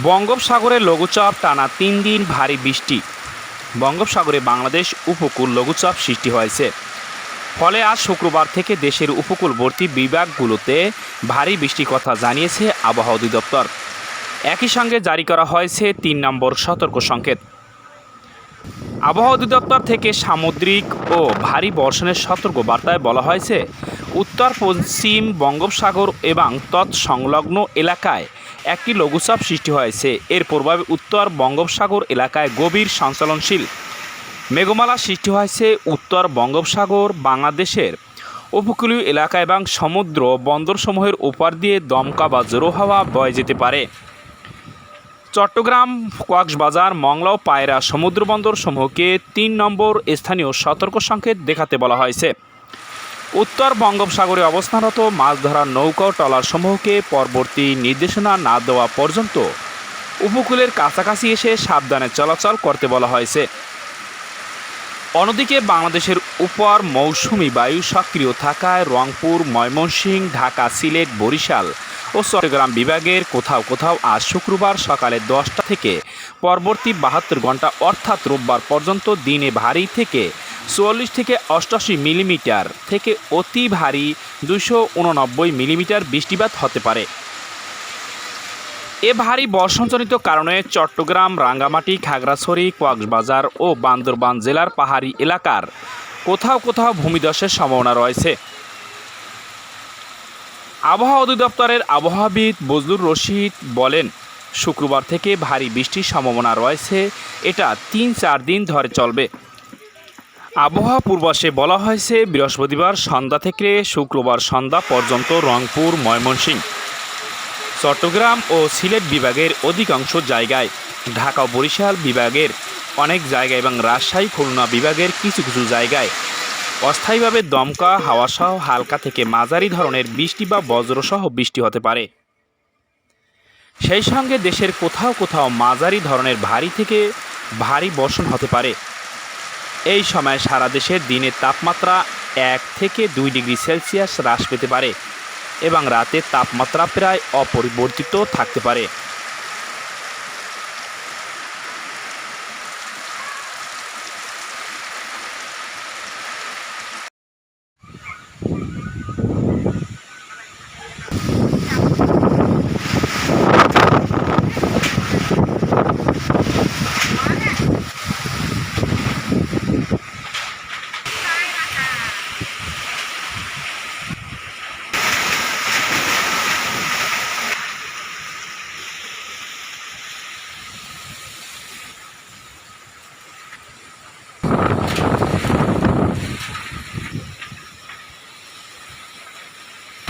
বঙ্গোপসাগরে লঘুচাপ টানা তিন দিন ভারী বৃষ্টি। বঙ্গোপসাগরে বাংলাদেশ উপকূল লঘুচাপ সৃষ্টি হয়েছে। ফলে আজ শুক্রবার থেকে দেশের উপকূলবর্তী বিভাগগুলোতে ভারী বৃষ্টির কথা জানিয়েছে আবহাওয়া অধিদপ্তর। একই সঙ্গে জারি করা হয়েছে তিন নম্বর সতর্ক সংকেত। আবহাওয়া অধিদপ্তর থেকে সামুদ্রিক ও ভারী বর্ষণের সতর্ক বার্তায় বলা হয়েছে, উত্তর পশ্চিম বঙ্গোপসাগর এবং তৎসংলগ্ন এলাকায় একটি লঘুচাপ সৃষ্টি হয়েছে। এর প্রভাবে উত্তর বঙ্গোপসাগর এলাকায় গভীর সঞ্চালনশীল মেঘমালা সৃষ্টি হয়েছে। উত্তর বঙ্গোপসাগর বাংলাদেশের উপকূলীয় এলাকা এবং সমুদ্র বন্দরসমূহের ওপার দিয়ে দমকা বা জোরো হাওয়া বয়ে যেতে পারে। চট্টগ্রাম, কক্সবাজার, মংলা ও পায়রা সমুদ্রবন্দর সমূহকে তিন নম্বর স্থানীয় সতর্ক সংকেত দেখাতে বলা হয়েছে। উত্তর বঙ্গোপসাগরে অবস্থানরত মাছ ধরার নৌকা ও ট্রলার সমূহকে পরবর্তী নির্দেশনা না দেওয়া পর্যন্ত উপকূলের কাছাকাছি এসে সাবধানে চলাচল করতে বলা হয়েছে। অন্যদিকে বাংলাদেশের উপর মৌসুমি বায়ু সক্রিয় থাকায় রংপুর, ময়মনসিংহ, ঢাকা, সিলেট, বরিশাল ও চট্টগ্রাম বিভাগের কোথাও কোথাও আজ শুক্রবার সকালে দশটা থেকে পরবর্তী বাহাত্তর ঘণ্টা অর্থাৎ রোববার পর্যন্ত দিনে ভারী থেকে চুয়াল্লিশ থেকে অষ্টাশি মিলিমিটার থেকে অতি ভারী দুশো উননব্বই মিলিমিটার বৃষ্টিপাত হতে পারে। এ ভারী বর্ষণজনিত কারণে চট্টগ্রাম, রাঙ্গামাটি, খাগড়াছড়ি, কক্সবাজার ও বান্দরবান জেলার পাহাড়ি এলাকার কোথাও কোথাও ভূমিধসের সম্ভাবনা রয়েছে। আবহাওয়া অধিদপ্তরের আবহাওয়াবিদ বজলুর রশিদ বলেন, শুক্রবার থেকে ভারী বৃষ্টির সম্ভাবনা রয়েছে। এটা তিন চার দিন ধরে চলবে। আবহাওয়া পূর্বাসে বলা হয়েছে, বৃহস্পতিবার সন্ধ্যা থেকে শুক্রবার সন্ধ্যা পর্যন্ত রংপুর, ময়মনসিংহ, চট্টগ্রাম ও সিলেট বিভাগের অধিকাংশ জায়গায়, ঢাকা বরিশাল বিভাগের অনেক জায়গায় এবং রাজশাহী, খুলনা বিভাগের কিছু কিছু জায়গায় অস্থায়ীভাবে দমকা, হাওয়াসহ হালকা থেকে মাঝারি ধরনের বৃষ্টি বা বজ্রসহ বৃষ্টি হতে পারে। সেই সঙ্গে দেশের কোথাও কোথাও মাঝারি ধরনের ভারী থেকে ভারী বর্ষণ হতে পারে। এই সময় সারা দেশে দিনের তাপমাত্রা এক থেকে দুই ডিগ্রি সেলসিয়াস হ্রাস পেতে পারে এবং রাতে তাপমাত্রা প্রায় অপরিবর্তিত থাকতে পারে।